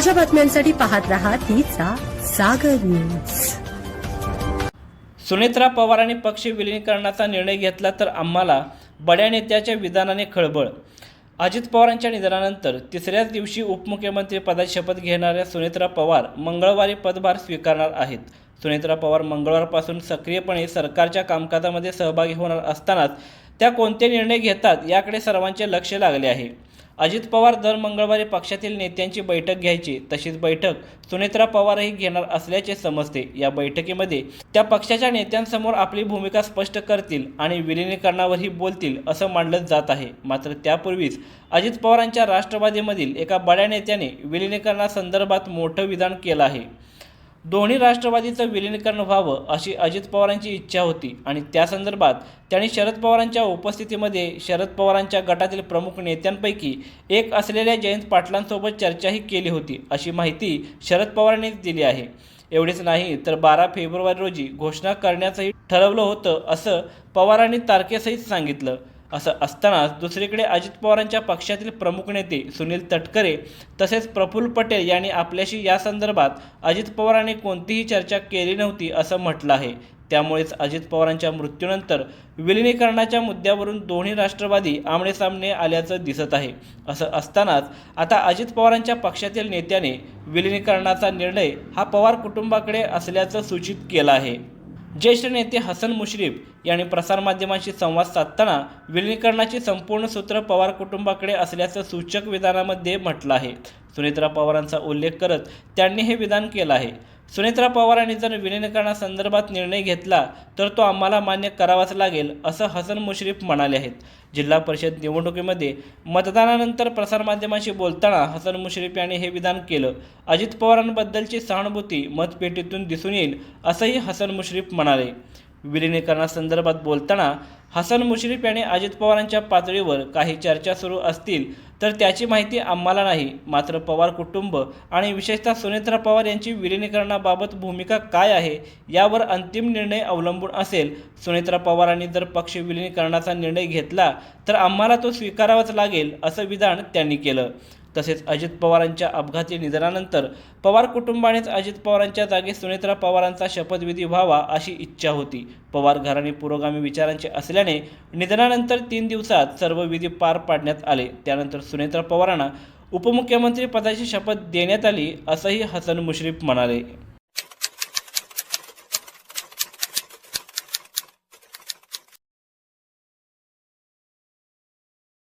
ताज्या बातम्यांसाठी पाहत रहा तिचा सागर न्यूज. सुनेत्रा पवारांनी पक्ष विलीनीकरणाचा निर्णय घेतला तर आम्हाला बड्या नेत्याच्या विधानाने खळबळ. अजित पवारांच्या निधनानंतर तिसऱ्याच दिवशी उपमुख्यमंत्री पदाची शपथ घेणाऱ्या सुनेत्रा पवार मंगळवारी पदभार स्वीकारणार आहेत. सुनेत्रा पवार मंगळवारपासून सक्रियपणे सरकारच्या कामकाजामध्ये सहभागी होणार असतानाच त्या कोणते निर्णय घेतात याकडे सर्वांचे लक्ष लागले आहे. अजित पवार दर मंगळवारी पक्षातील नेत्यांची बैठक घ्यायची. तशीच बैठक सुनेत्रा पवारही घेणार असल्याचे समजते. या बैठकीमध्ये त्या पक्षाच्या नेत्यांसमोर आपली भूमिका स्पष्ट करतील आणि विलिनीकरणावरही बोलतील असं मानलं जात आहे. मात्र त्यापूर्वीच अजित पवारांच्या राष्ट्रवादीमधील एका बड्या नेत्याने विलिनीकरणासंदर्भात मोठं विधान केलं आहे. दोन्ही राष्ट्रवादीचं विलीनीकरण व्हावं अशी अजित पवारांची इच्छा होती आणि त्या संदर्भात त्यांनी शरद पवारांच्या उपस्थितीमध्ये शरद पवारांच्या गटातील प्रमुख नेत्यांपैकी एक असलेल्या जयंत पाटलांसोबत चर्चाही केली होती अशी माहिती शरद पवारांनीच दिली आहे. एवढेच नाही तर बारा फेब्रुवारी रोजी घोषणा करण्याचंही ठरवलं होतं असं पवारांनी तारखेसहित सांगितलं. असं असतानाच दुसरीकडे अजित पवारांच्या पक्षातील प्रमुख नेते सुनील तटकरे तसेच प्रफुल्ल पटेल यांनी आपल्याशी या संदर्भात अजित पवारांनी कोणतीही चर्चा केली नव्हती असं म्हटलं आहे. त्यामुळेच अजित पवारांच्या मृत्यूनंतर विलिनीकरणाच्या मुद्द्यावरून दोन्ही राष्ट्रवादी आमनेसामने आल्याचं दिसत आहे. असं असतानाच आता अजित पवारांच्या पक्षातील नेत्याने विलिनीकरणाचा निर्णय हा पवार कुटुंबाकडे असल्याचं सूचित केलं आहे. ज्येष्ठ नेते हसन मुश्रीफ यांनी प्रसारमाध्यमांशी संवाद साधताना विलिनीकरणाची संपूर्ण सूत्र पवार कुटुंबाकडे असल्याचं सूचक विधानामध्ये म्हटलं आहे. सुनेत्रा पवारांचा उल्लेख करत त्यांनी हे विधान केलं आहे. सुनेत्रा पवारांनी जर विलिनीकरणासंदर्भात निर्णय घेतला तर तो आम्हाला मान्य करावाच लागेल असं हसन मुश्रीफ म्हणाले आहेत. जिल्हा परिषद निवडणुकीमध्ये मतदानानंतर प्रसारमाध्यमांशी बोलताना हसन मुश्रीफ यांनी हे विधान केलं. अजित पवारांबद्दलची सहानुभूती मतपेटीतून दिसून येईल असंही हसन मुश्रीफ म्हणाले. विलिनीकरणासंदर्भात बोलताना हसन मुश्रीफ यांनी अजित पवारांच्या पातळीवर काही चर्चा सुरू असतील तर त्याची माहिती आम्हाला नाही. मात्र पवार कुटुंब आणि विशेषतः सुनेत्रा पवार यांची विलिनीकरणाबाबत भूमिका काय आहे यावर अंतिम निर्णय अवलंबून असेल. सुनेत्रा पवारांनी जर पक्ष विलिनीकरणाचा निर्णय घेतला तर आम्हाला तो स्वीकारावाच लागेल असं विधान त्यांनी केलं. तसेच अजित पवारांच्या अपघाती निधनानंतर पवार कुटुंबानेच अजित पवारांच्या जागी सुनेत्रा पवारांचा शपथविधी व्हावा अशी इच्छा होती. पवार घराणे पुरोगामी विचारांचे असल्याने निधनानंतर तीन दिवसात सर्व विधी पार पाडण्यात आले. त्यानंतर सुनेत्रा पवारांना उपमुख्यमंत्री पदाची शपथ देण्यात आली असंही हसन मुश्रीफ म्हणाले.